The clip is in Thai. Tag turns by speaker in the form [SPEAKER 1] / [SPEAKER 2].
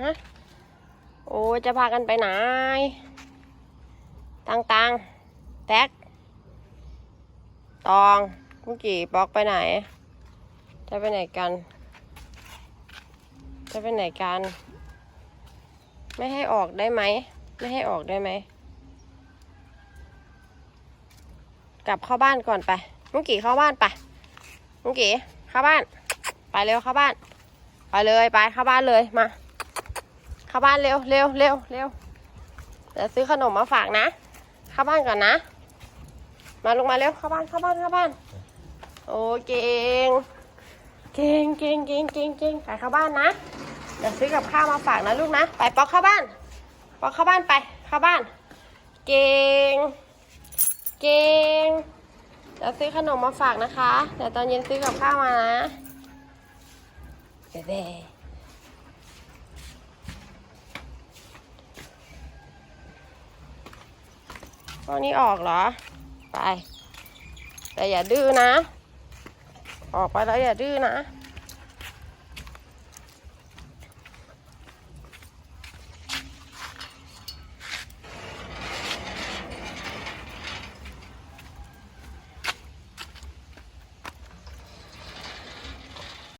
[SPEAKER 1] ฮะ โอ้จะพากันไปไหน ตังตังแท็ก ตองเมื่อกี้บอกไปไหน จะไปไหนกัน จะไปไหนกัน ไม่ให้ออกได้ไหม ไม่ให้ออกได้ไหม กลับเข้าบ้านก่อนไปเมื่อกี้เข้าบ้านไปเมื่อกี้เข้าบ้าน ไปเร็วเข้าบ้าน ไปเลยไปเข้าบ้านเลยมา เข้าบ้านเร็วเร็วเร็วเร็วเดี๋ยวซื้อขนมมาฝากนะ เข้าบ้านก่อนนะ มาลงมาเร็วเข้าบ้านเข้าบ้านเข้าบ้าน โอ้เก่งเก่งเก่งเก่งเก่งเก่งไปเข้าบ้านนะเดี๋ยวซื้อกับข้าวมาฝากนะลูกนะ ไปปอกเข้าบ้าน ปอกเข้าบ้านไปเข้าบ้าน เก่งเก่งเดี๋ยวซื้อขนมมาฝากนะคะ เดี๋ยวตอนเย็นซื้อกับข้าวมานะเบ๊ เบ้ตอนนี้ออกเหรอ ไป แต่อย่าดื้อนะ ออกไปแล้วอย่าดื้อนะ